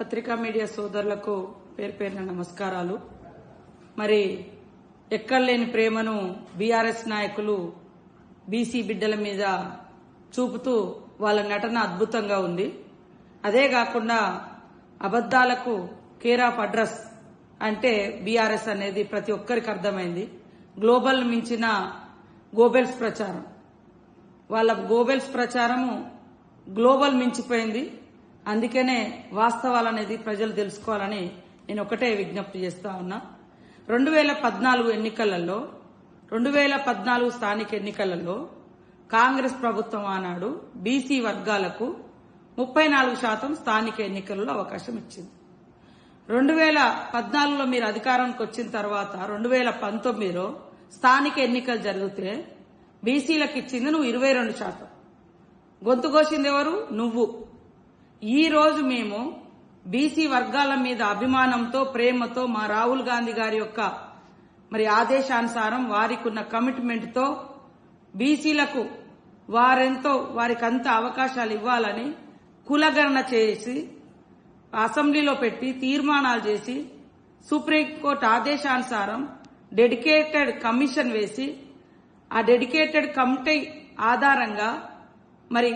పత్రికా మీడియా సోదరులకు పేరు పేరున నమస్కారాలు. మరి ఎక్కడలేని ప్రేమను బీఆర్ఎస్ నాయకులు బీసీ బిడ్డల మీద చూపుతూ వాళ్ళ నటన అద్భుతంగా ఉంది. అదే కాకుండా అబద్దాలకు కేర్ ఆఫ్ అడ్రస్ అంటే బీఆర్ఎస్ అనేది ప్రతి ఒక్కరికి అర్థమైంది. గ్లోబల్ మించిన గోబెల్స్ ప్రచారం. వాళ్ళ గోబెల్స్ ప్రచారము గ్లోబల్ మించిపోయింది. అందుకనే వాస్తవాలు అనేది ప్రజలు తెలుసుకోవాలని నేను ఒకటే విజ్ఞప్తి చేస్తా ఉన్నా. రెండు వేల పద్నాలుగు ఎన్నికలలో రెండు వేల పద్నాలుగు స్థానిక ఎన్నికలలో కాంగ్రెస్ ప్రభుత్వం ఆనాడు బీసీ వర్గాలకు ముప్పై నాలుగు శాతం స్థానిక ఎన్నికలలో అవకాశం ఇచ్చింది. రెండు వేల పద్నాలుగులో మీరు అధికారానికి వచ్చిన తర్వాత రెండు వేల పంతొమ్మిదిలో స్థానిక ఎన్నికలు జరిగితే బీసీలకు ఇచ్చింది నువ్వు ఇరవై రెండు శాతం. గొంతు కోసింది ఎవరు? నువ్వు. ఈరోజు మేము బీసీ వర్గాల మీద అభిమానంతో ప్రేమతో మా రాహుల్ గాంధీ గారి యొక్క మరి ఆదేశానుసారం వారికి ఉన్న కమిట్మెంట్తో బీసీలకు వారెంతో వారికి అంత అవకాశాలు ఇవ్వాలని కులగణన చేసి అసెంబ్లీలో పెట్టి తీర్మానాలు చేసి సుప్రీంకోర్టు ఆదేశానుసారం డెడికేటెడ్ కమిషన్ వేసి ఆ డెడికేటెడ్ కమిటీ ఆధారంగా మరి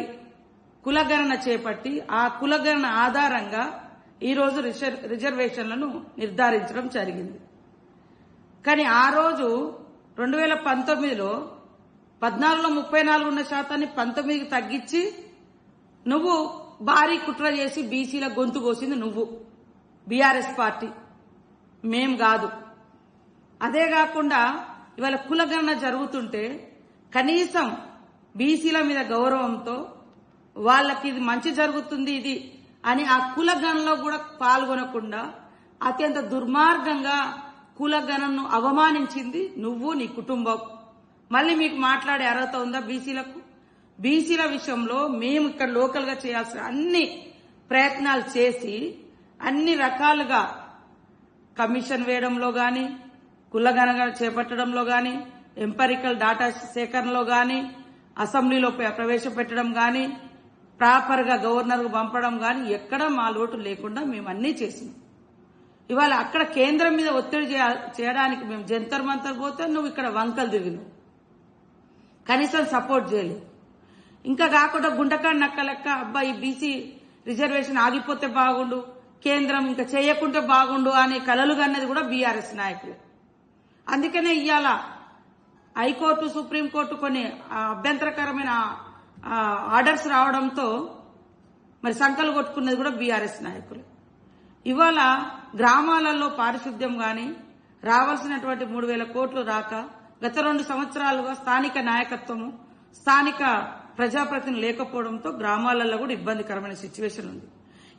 కులగణన చేపట్టి ఆ కులగణన ఆధారంగా ఈరోజు రిజర్వేషన్లను నిర్ధారించడం జరిగింది. కానీ ఆ రోజు రెండు వేల పంతొమ్మిదిలో పద్నాలుగులో ముప్పై నాలుగు ఉన్న శాతాన్ని పంతొమ్మిదికి తగ్గించి నువ్వు భారీ కుట్ర చేసి బీసీల గొంతు కోసింది నువ్వు. BRS party. మేం కాదు. అదే కాకుండా ఇవాళ కులగణన జరుగుతుంటే కనీసం బీసీల మీద గౌరవంతో వాళ్ళకి ఇది మంచి జరుగుతుంది ఇది అని ఆ కులగణలో కూడా పాల్గొనకుండా అత్యంత దుర్మార్గంగా కులగణను అవమానించింది నువ్వు నీ కుటుంబం. మళ్ళీ మీకు మాట్లాడే అర్హత ఉందా బీసీలకు? బీసీల విషయంలో మేము ఇక్కడ లోకల్గా చేయాల్సిన అన్ని ప్రయత్నాలు చేసి అన్ని రకాలుగా కమిషన్ వేయడంలో గాని కుల్లగనగ చేపట్టడంలో గాని ఎంపరికల్ డాటా సేకరణలో గాని అసెంబ్లీలో ప్రవేశపెట్టడం కానీ ప్రాపర్గా గవర్నర్ పంపడం గాని ఎక్కడ మా లోటు లేకుండా మేము అన్నీ చేసినాం. ఇవాళ అక్కడ కేంద్రం మీద ఒత్తిడి చేయ- చేయడానికి మేము జంతర్ మంతర్ పోతే నువ్వు ఇక్కడ వంకలు తిరిగినావు. కనీసం సపోర్ట్ చేయలేదు. ఇంకా కాకుండా గుంటకాడ నక్క లెక్క అబ్బా ఈ బీసీ రిజర్వేషన్ ఆగిపోతే బాగుండు కేంద్రం ఇంకా చేయకుంటే బాగుండు అనే కలలు కన్నది కూడా బీఆర్ఎస్ నాయకులు. అందుకనే ఇవాళ హైకోర్టు సుప్రీంకోర్టు కొన్ని ఆ, అభ్యంతరకరమైన ఆర్డర్స్ రావడంతో మరి సంకలు కొట్టుకున్నది కూడా బీఆర్ఎస్ నాయకులు. ఇవాళ గ్రామాలలో పారిశుద్ధ్యం గాని రావాల్సినటువంటి మూడు వేల కోట్లు రాక గత రెండు సంవత్సరాలుగా స్థానిక నాయకత్వము స్థానిక ప్రజాప్రతినిధులు లేకపోవడంతో గ్రామాలలో కూడా ఇబ్బందికరమైన సిచ్యువేషన్ ఉంది.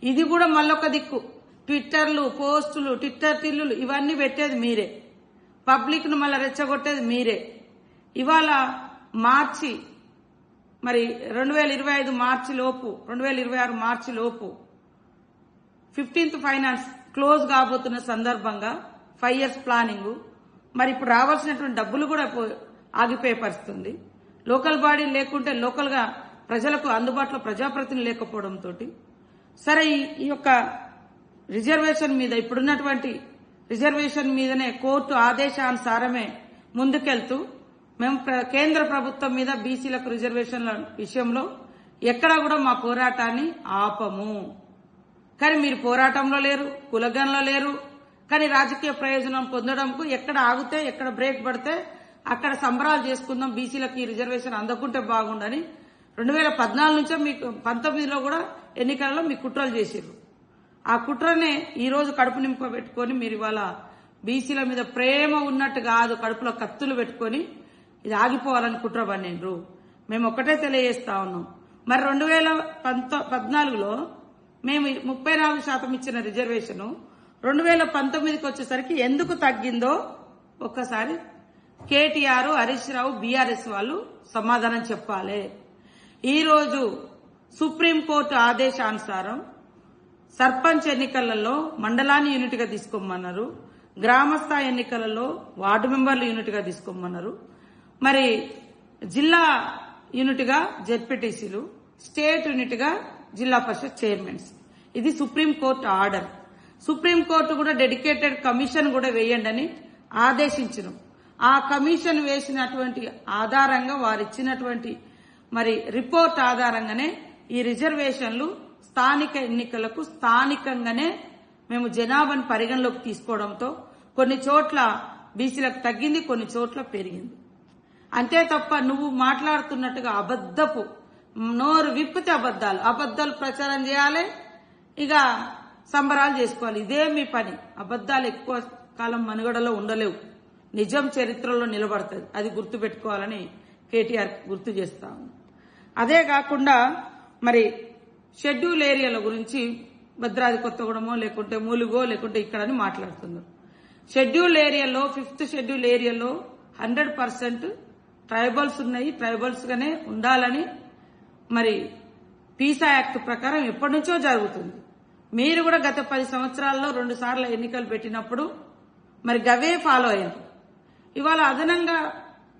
ఇది కూడా మళ్ళొక దిక్కు. ట్విట్టర్లు పోస్టులు ట్విట్టర్ తిల్లులు ఇవన్నీ పెట్టేది మీరే. పబ్లిక్ను మళ్ళీ రెచ్చగొట్టేది మీరే. ఇవాళ మార్చి మరి రెండు వేల ఇరవై ఐదు మార్చి లోపు రెండు వేల ఇరవై ఆరు మార్చి లోపు ఫిఫ్టీన్త్ ఫైనాన్స్ క్లోజ్ కాబోతున్న సందర్భంగా ఫైవ్ ఇయర్స్ ప్లానింగ్. మరి ఇప్పుడు రావాల్సినటువంటి డబ్బులు కూడా పో- ఆగిపోయే పరిస్థితుంది. లోకల్ బాడీ లేకుంటే లోకల్గా ప్రజలకు అందుబాటులో ప్రజాప్రతినిధులు లేకపోవడంతో సరే ఈ యొక్క రిజర్వేషన్ మీద ఇప్పుడున్నటువంటి రిజర్వేషన్ మీదనే కోర్టు ఆదేశానుసారమే ముందుకెళ్తూ మేము ప్ర- కేంద్ర ప్రభుత్వం మీద బీసీలకు రిజర్వేషన్ల విషయంలో ఎక్కడా కూడా మా పోరాటాన్ని ఆపము. కానీ మీరు పోరాటంలో లేరు కులగంలో లేరు. కానీ రాజకీయ ప్రయోజనం పొందడంకు ఎక్కడ ఆగితే ఎక్కడ బ్రేక్ పడితే అక్కడ సంబరాలు చేసుకుందాం బీసీలకు ఈ రిజర్వేషన్ అందకుంటే బాగుండని రెండు వేల పద్నాలుగు నుంచే మీకు పంతొమ్మిదిలో కూడా ఎన్నికలలో మీ కుట్రలు చేసిర్రు. ఆ కుట్రనే ఈ రోజు కడుపు నింప పెట్టుకొని మీరు ఇవాళ బీసీల మీద ప్రేమ ఉన్నట్టు కాదు కడుపులో కత్తులు పెట్టుకొని ఇది ఆగిపోవాలని కుట్ర పన్నిండ్రు మేము ఒక్కటే తెలియజేస్తా ఉన్నాం. మరి రెండు వేల పంతొ పద్నాలుగులో మేము ముప్పై నాలుగు శాతం ఇచ్చిన రిజర్వేషన్ రెండు వేల పంతొమ్మిదికి వచ్చేసరికి ఎందుకు తగ్గిందో ఒక్కసారి కేటీఆర్ హరీష్ రావు బీఆర్ఎస్ వాళ్ళు సమాధానం చెప్పాలి. ఈరోజు సుప్రీంకోర్టు ఆదేశానుసారం సర్పంచ్ ఎన్నికలలో మండలాన్ని యూనిట్గా తీసుకోమన్నారు. గ్రామస్థాయి ఎన్నికలలో వార్డు మెంబర్లు యూనిట్గా తీసుకోమన్నారు. మరి జిల్లా యూనిట్గా జెడ్పీటీసీలు స్టేట్ యూనిట్గా జిల్లా పరిషత్ చైర్మన్స్. ఇది supreme court order. Supreme court కూడా డెడికేటెడ్ కమిషన్ కూడా వేయండి అని ఆ కమిషన్ వేసినటువంటి ఆధారంగా వారు ఇచ్చినటువంటి మరి రిపోర్ట్ ఆధారంగానే ఈ రిజర్వేషన్లు స్థానిక ఎన్నికలకు స్థానికంగానే మేము జనాభాను పరిగణలోకి తీసుకోవడంతో కొన్ని చోట్ల బీసీలకు తగ్గింది కొన్ని చోట్ల పెరిగింది. అంతే తప్ప నువ్వు మాట్లాడుతున్నట్టుగా అబద్ధపు నోరు విప్పితే అబద్ధాలు. అబద్ధాలు ప్రచారం చేయాలి ఇక సంబరాలు చేసుకోవాలి. ఇదే మీ పని. అబద్ధాలు ఎక్కువ కాలం మనుగడలో ఉండలేవు. నిజం చరిత్రలో నిలబడుతుంది అది గుర్తుపెట్టుకోవాలని కేటీఆర్ గుర్తు చేస్తాము అదే కాకుండా మరి షెడ్యూల్ ఏరియాల గురించి భద్రాది కొత్తగూడమో లేకుంటే మూలుగో లేకుంటే ఇక్కడని మాట్లాడుతున్నారు. షెడ్యూల్ ఏరియాలో ఫిఫ్త్ షెడ్యూల్ ఏరియాలో హండ్రెడ్ పర్సెంట్ ట్రైబల్స్ ఉన్నాయి. ట్రైబల్స్ గానే ఉండాలని మరి పీసా యాక్ట్ ప్రకారం ఎప్పటి నుంచో జరుగుతుంది. మీరు కూడా గత పది సంవత్సరాల్లో రెండు సార్లు ఎన్నికలు పెట్టినప్పుడు మరి గవే ఫాలో అయ్యారు. ఇవాళ అదనంగా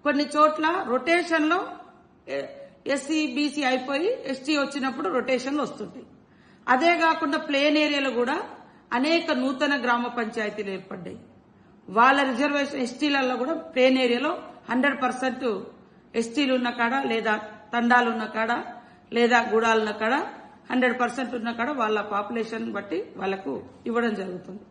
కొన్ని చోట్ల రొటేషన్లో ఎస్సీ బీసీ అయిపోయి ఎస్టీ వచ్చినప్పుడు రొటేషన్లు వస్తుంటాయి. అదే కాకుండా ప్లేన్ ఏరియాలో కూడా అనేక నూతన గ్రామ పంచాయతీలు ఏర్పడ్డాయి. వాళ్ళ రిజర్వేషన్ ఎస్టీలలో కూడా ప్లేన్ ఏరియాలో హండ్రెడ్ పర్సెంట్ ఎస్టీలు ఉన్న కాడ లేదా తండాలు ఉన్న కాడ లేదా గూడాలు ఉన్న కాడ హండ్రెడ్ పర్సెంట్ ఉన్న కాడ వాళ్ళ పాపులేషన్ బట్టి వాళ్ళకు ఇవ్వడం జరుగుతుంది.